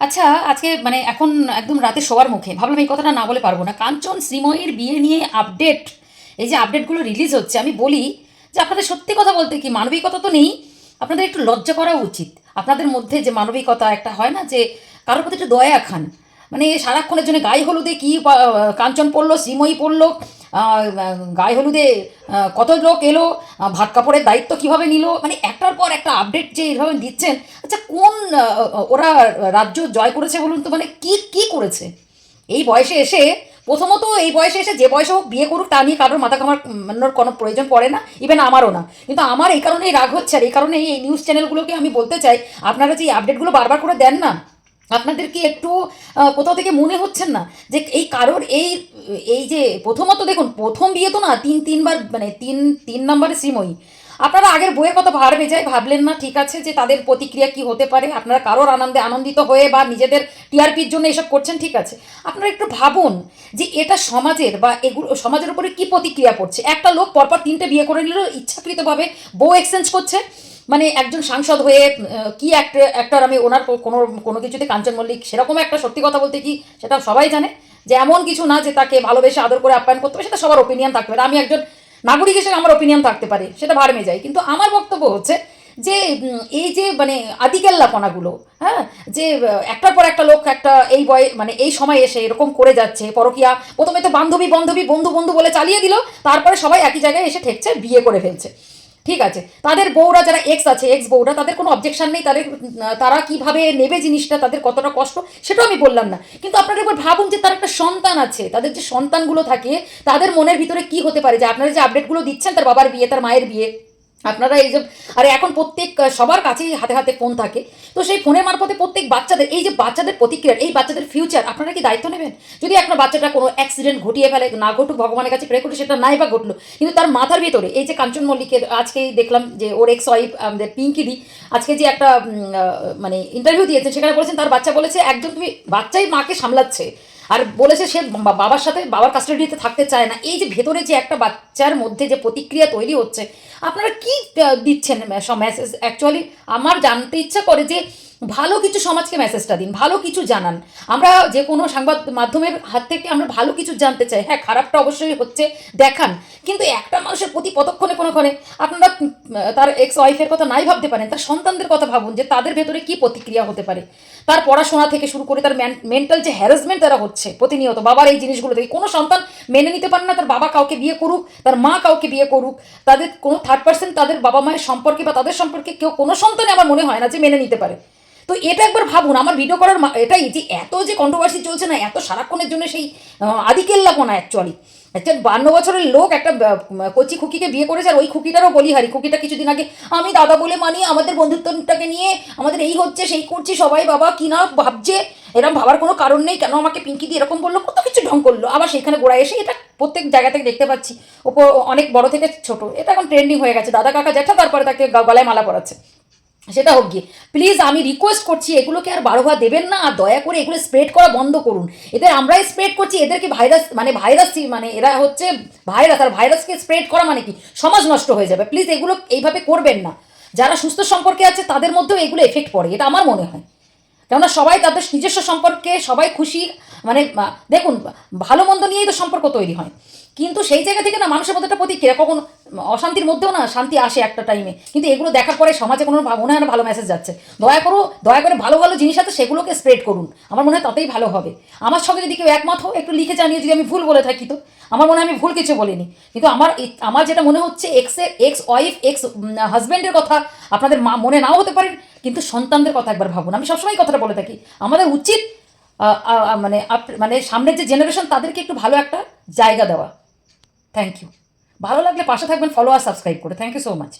আচ্ছা আজকে মানে এখন একদম রাতে শোয়ার মুখে। ভাবলাম এই কথাটা না বলে পারব না। কাঞ্চন শ্রীময়ীর বিয়ে নিয়ে আপডেট এই যে আপডেটগুলো রিলিজ হচ্ছে, আমি বলি যে আপনাদের সত্যি কথা বলতে কি মানবিকতা তো নেই। আপনাদের একটু লজ্জা করা উচিত। আপনাদের মধ্যে যে মানবিকতা একটা হয় না যে কারোর প্রতি একটু দয়া খান। মানে সারাক্ষণের জন্য গায়ে হলুদে কী কাঞ্চন পড়ল, শ্রীময়ী পড়ল গায়ে হলুদে কত লোক এলো ভাত কাপড়ের দায়িত্ব কীভাবে নিল? মানে একটার পর একটা আপডেট যে এইভাবে দিচ্ছেন আচ্ছা কোন ওরা রাজ্য জয় করেছে বলুন তো? মানে কি কি করেছে? এই বয়সে এসে, প্রথমত এই বয়সে এসে যে বয়সে হোক বিয়ে করুক, তা নিয়ে কারোর মাথা কামানোর কোনো প্রয়োজন পড়ে না ইভেন আমারও না। কিন্তু আমার এই কারণেই রাগ হচ্ছে, আর এই কারণে এই নিউজ চ্যানেলগুলোকে আমি বলতে চাই, আপনারা যে এই আপডেটগুলো বারবার করে দেন না আপনাদের কি একটু কোথাও থেকে মনে হচ্ছেন না যে এই কারোর এই এই যে প্রথমত দেখুন, প্রথম বিয়ে তো না তিন, তিনবার মানে তিন তিন নম্বরে শ্রীময়ী। আপনারা আগের বইয়ের কথা ভার বেজায় ভাবলেন না, ঠিক আছে যে তাদের প্রতিক্রিয়া কি হতে পারে, আপনারা কারোর আনন্দে আনন্দিত হয়ে বা নিজেদের টিআরপির জন্য এসব করছেন, ঠিক আছে। আপনারা একটু ভাবুন যে এটা সমাজের বা এগুলো, সমাজের উপরে কি প্রতিক্রিয়া পড়ছে? একটা লোক পরপর তিনটে বিয়ে করে নিল ইচ্ছাকৃতভাবে বউ এক্সচেঞ্জ করছে মানে একজন সাংসদ হয়ে কি একটার আমি ওনার কোনো কোনো কিছুতে কাঞ্চন মল্লিক, সেরকম একটা সত্যি কথা বলতে কি সেটা সবাই জানে। যে এমন কিছু না যে তাকে ভালোবেসে আদর করে আপ্যায়ন করতে হবে, সেটা সবার ওপিনিয়ন থাকতে পারে। আমি একজন নাগরিক হিসেবে আমার ওপিনিয়ন থাকতে পারে, সেটা ভাড়মে যায়। কিন্তু আমার বক্তব্য হচ্ছে যে এই যে মানে আদিকেল্লাপনাগুলো হ্যাঁ যে একটার পর একটা লোক একটা এই বয়ে মানে এই সময় এসে এরকম করে যাচ্ছে, পরকিয়া, প্রথমে তো বান্ধবী বান্ধবী, বন্ধু বন্ধু বলে চালিয়ে দিল, তারপরে সবাই একই জায়গায় এসে ঠেকছে, বিয়ে করে ফেলছে। ঠিক আছে। তাদের বউরা যারা এক্স আছে এক্স বউরা, তাদের কোনো অবজেকশন নেই, তাদের, তারা কীভাবে নেবে জিনিসটা, তাদের কতটা কষ্ট, সেটাও আমি বললাম না। কিন্তু আপনারা একবার ভাবুন যে তার একটা সন্তান আছে, তাদের যে সন্তানগুলো থাকে, তাদের মনের ভিতরে কি হতে পারে? যে আপনারা যে আপডেটগুলো দিচ্ছেন, তার বাবার বিয়ে, তার মায়ের বিয়ে আপনারা এই যে, আরে এখন প্রত্যেক সবার কাছেই হাতে হাতে ফোন থাকে। তো সেই ফোনের মারফতে প্রত্যেক বাচ্চাদের, এই যে বাচ্চাদের প্রতিক্রিয়া এই বাচ্চাদের ফিউচার আপনারা কি দায়িত্ব নেবেন? যদি আপনার বাচ্চাটা কোনো অ্যাক্সিডেন্ট ঘটিয়ে ফেলে, না ঘটুক, ভগবানের কাছে প্রে করুক, সেটা নাই বা ঘটলো, কিন্তু তার মাথার ভিতরে, এই যে কাঞ্চন মল্লিকের আজকেই দেখলাম যে ওর এক্স ওয়াইফ আমাদের পিঙ্কিদি আজকে যে একটা মানে ইন্টারভিউ দিয়েছেন সেখানে বলেছেন, তার বাচ্চা বলেছে, একজন তুমি বাচ্চাই মাকে সামলাচ্ছে। আর বলেছে সে বাবার সাথে, বাবার কাস্টাডিতে থাকতে চায় না। এই যে ভেতরে যে একটা বাচ্চার মধ্যে যে প্রতিক্রিয়া তৈরি হচ্ছে, আপনারা কি দিচ্ছেন মেসেজ অ্যাকচুয়ালি আমার জানতে ইচ্ছা করে যে ভালো কিছু সমাজকে মেসেজটা দিন, ভালো কিছু জানান। আমরা যে কোনো সংবাদ মাধ্যমের হাত থেকে আমরা ভালো কিছু জানতে চাই। হ্যাঁ খারাপটা অবশ্যই হচ্ছে, দেখান। কিন্তু একটা মানুষের প্রতি পদক্ষণে কোনো ক্ষণে আপনারা তার এক্স ওয়াইফের কথা নাই ভাবতে পারেন, তার সন্তানদের কথা ভাবুন যে তাদের ভেতরে কি প্রতিক্রিয়া হতে পারে। তার পড়াশোনা থেকে শুরু করে তার মেন্টাল যে হ্যারাসমেন্ট তারা হচ্ছে প্রতিনিয়ত, বাবার এই জিনিসগুলো থেকে। কোনো সন্তান মেনে নিতে পারে না, তার বাবা কাউকে বিয়ে করুক, তার মা কাউকে বিয়ে করুক। তাদের কোনো থার্ড পার্সন তাদের বাবা মায়ের সম্পর্কে বা তাদের সম্পর্কে কেউ কোনো সন্তানে আমার মনে হয় না যে মেনে নিতে পারে। তো এটা একবার ভাবুন, আমার ভিডিও করার এটাই যে এত যে কন্ট্রোভার্সি চলছে না, এত সারাক্ষণের জন্য সেই আদিকেল্লাপনা অ্যাকচুয়ালি একটা বান্ন বছরের লোক একটা কচি খুকিকে বিয়ে করেছে, আর ওই খুকিটারও বলিহারি। খুকিটা কিছুদিন আগে, আমি দাদা বলে মানি, আমাদের বন্ধুত্বটাকে নিয়ে আমাদের এই হচ্ছে, সেই করছি, সবাই বাবা, কি না ভাবছে? এরকম ভাবার কোনো কারণ নেই, কেন আমাকে পিঙ্কি দিয়ে এরকম বলল? কত কিছু ঢং করল? আবার সেখানে গোড়ায় এসে এটা প্রত্যেক জায়গা থেকে দেখতে পাচ্ছি। ওপর অনেক বড় থেকে ছোট। এটা এখন ট্রেন্ডিং হয়ে গেছে। দাদা, কাকা, জ্যাঠা, তারপরে তাকে গলায় মালা পরাচ্ছে। সেটা হোক গিয়ে প্লিজ আমি রিকোয়েস্ট করছি, এগুলোকে আর বারোভা দেবেন না, আর দয়া করে এগুলো স্প্রেড করা বন্ধ করুন। এদের আমরাই স্প্রেড করছি, এদেরকে ভাইরাস মানে ভাইরাস মানে এরা হচ্ছে ভাইরাস আর ভাইরাসকে স্প্রেড করা মানে কি? সমাজ নষ্ট হয়ে যাবে। প্লিজ এগুলো এইভাবে করবেন না। যারা সুস্থ সম্পর্কে আছে, তাদের মধ্যেও এগুলো এফেক্ট পড়ে, এটা আমার মনে হয়। কেননা সবাই তাদের নিজস্ব সম্পর্কে সবাই খুশি মানে দেখুন, ভালো মন্দ নিয়েই তো সম্পর্ক তৈরি হয়। কিন্তু সেই জায়গা থেকে না মানুষের মধ্যে একটা প্রতিক্রিয়া, কখন অশান্তির মধ্যেও না শান্তি আসে একটা টাইমে কিন্তু এগুলো দেখার পরে সমাজে কোনো মনে হয় ভালো মেসেজ যাচ্ছে। দয়া করো, দয়া করে ভালো ভালো জিনিস আছে সেগুলোকে স্প্রেড করুন। আমার মনে হয় তাতেই ভালো হবে। আমার সঙ্গে যদি কেউ একমত হোক একটু লিখে জানিয়ে যদি আমি ভুল বলে থাকি তো। আমার মনে হয় আমি ভুল কিছু বলিনি। কিন্তু আমার আমার যেটা মনে হচ্ছে এক্সের এক্স ওয়াইফ এক্স হাজব্যান্ডের কথা আপনাদের মা, মনে নাও হতে পারেন কিন্তু সন্তানদের কথা একবার ভাবুন। আমি সবসময় কথাটা বলে থাকি। আমাদের উচিত মানে মানে সামনের যে জেনারেশন তাদেরকে একটু ভালো একটা জায়গা দেওয়া। থ্যাংক ইউ ভালো লাগলে পাশে থাকবেন ফলো আর সাবস্ক্রাইব করে থ্যাংক ইউ সো মাচ